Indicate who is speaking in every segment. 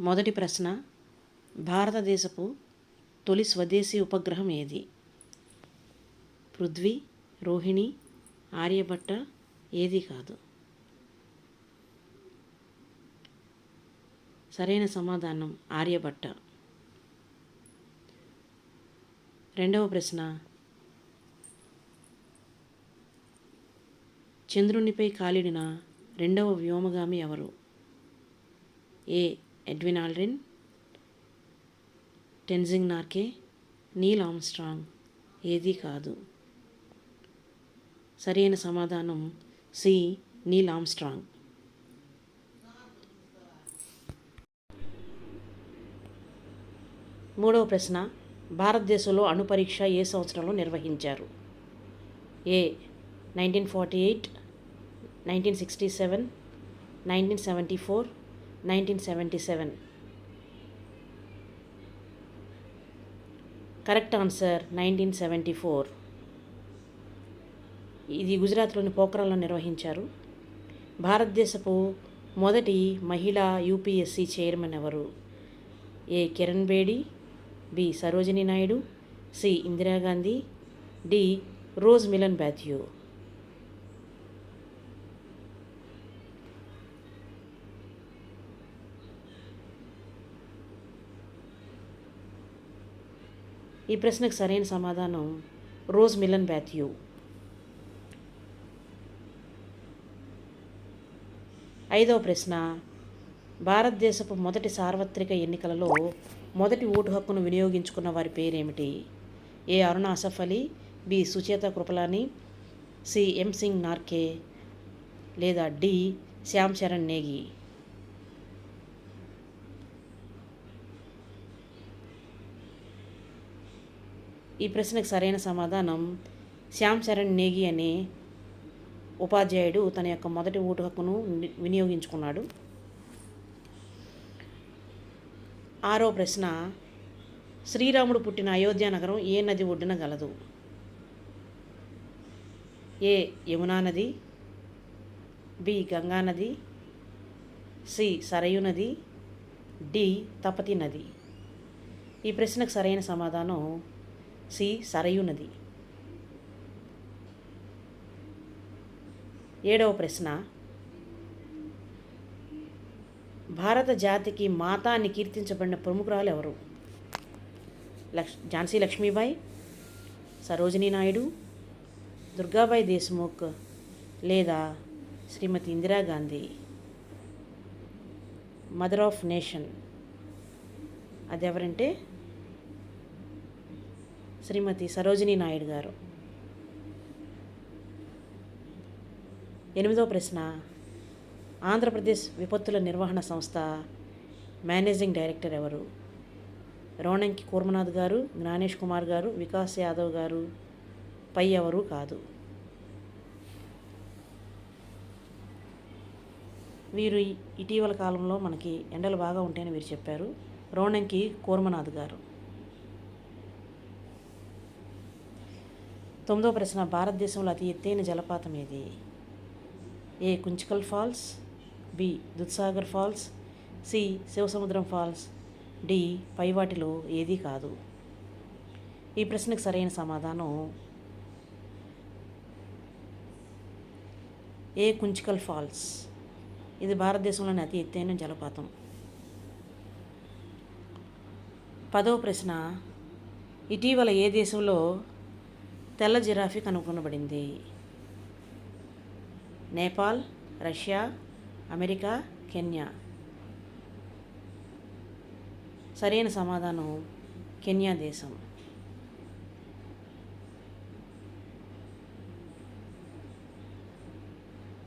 Speaker 1: మొదటి ప్రశ్న భారతదేశపు తొలి స్వదేశీ ఉపగ్రహం ఏది? పృథ్వీ రోహిణి ఆర్యభట్ట ఏది కాదు. సరైన సమాధానం ఆర్యభట్ట. రెండవ ప్రశ్న చంద్రునిపై కాలిడిన రెండవ వ్యోమగామి ఎవరు? A. Edwin Aldrin Tenzing Norgay Neil Armstrong ఏదీ కాదు. సరైన సమాధానం సి. నీల్ ఆమ్స్ట్రాంగ్ మూడవ ప్రశ్న. భారతదేశంలో అణు పరీక్ష ఏ సంవత్సరంలో నిర్వహించారు? A. Nineteen forty eight nineteen sixty seven nineteen seventy four nineteen seventy seven correct answer nineteen seventy four ఇది గుజరాత్లోని పోఖ్రాన్లో నిర్వహించారు. భారతదేశపు మొదటి మహిళా యూపీఎస్సీ చైర్మన్ ఎవరు? A. Kiran Bedi B. Sarojini Naidu C. Indira Gandhi D. Rose melon బాథ్యూ. ఈ ప్రశ్నకు సరైన సమాధానం రోజ్ మిలన్ బ్యాథ్యూ. ఐదవ ప్రశ్న భారతదేశపు మొదటి సార్వత్రిక ఎన్నికలలో మొదటి ఓటు హక్కును వినియోగించుకున్న వారి పేరేమిటి? A. Aruna Asaf Ali B. Sucheta Kripalani C. M. Singh Narke లేదా డి. శ్యామ్ చరణ్ నేగి? ఈ ప్రశ్నకు సరైన సమాధానం శ్యామ్ చరణ్ నేగి అనే ఉపాధ్యాయుడు తన యొక్క మొదటి ఓటు హక్కును వినియోగించుకున్నాడు. ఆరో ప్రశ్న శ్రీరాముడు పుట్టిన అయోధ్య నగరం ఏ నది ఒడ్డున గలదు? ఏ యమునా నది బి గంగా నది సి సరయు నది డి తపతి నది. ఈ ప్రశ్నకు సరైన సమాధానం సి సరయు నది ఏడవ ప్రశ్న. భారత జాతికి మాత అని కీర్తించబడిన ప్రముఖురాలు ఎవరు? లక్ష్ ఝాన్సీ లక్ష్మీబాయి సరోజినీ నాయుడు దుర్గాబాయి దేశ్ముఖ్ లేదా Shrimati Indira Gandhi mother of nation. అది ఎవరంటే శ్రీమతి సరోజినీ నాయుడు గారు. ఎనిమిదో ప్రశ్న. ఆంధ్రప్రదేశ్ విపత్తుల నిర్వహణ సంస్థ మేనేజింగ్ డైరెక్టర్ ఎవరు? రోణంకి కూర్మనాథ్ గారు జ్ఞానేష్ కుమార్ గారు వికాస్ యాదవ్ గారు పై ఎవరు కాదు. వీరు ఇటీవల కాలంలో మనకి ఎండలు బాగా ఉంటాయని వీరు చెప్పారు. రోణంకి కూర్మనాథ్ గారు. తొమ్మిదో ప్రశ్న భారతదేశంలో అతి ఎత్తైన జలపాతం ఏది? A. Kunchikal falls B. Dudhsagar falls C. Shivasamudram falls D. పైవాటిలో ఏదీ కాదు? ఈ ప్రశ్నకు సరైన సమాధానం ఏ. కుంచికల్ ఫాల్స్. ఇది భారతదేశంలోని అతి ఎత్తైన జలపాతం. పదవ ప్రశ్న ఇటీవల ఏ దేశంలో తెల్ల జిరాఫీ కనుగొనబడింది. Nepal Russia America Kenya. సరైన సమాధానం కెన్యా దేశం.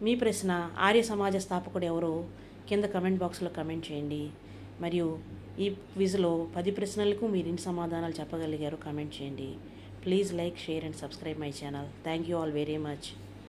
Speaker 1: మీ ప్రశ్న ఆర్య సమాజ స్థాపకుడు ఎవరో కింద కమెంట్ బాక్స్లో కమెంట్ చేయండి. మరియు ఈ క్విజ్లో పది ప్రశ్నలకు మీరు ఎన్ని సమాధానాలు చెప్పగలిగారో కమెంట్ చేయండి. Please like, share and subscribe my channel. Thank you all very much.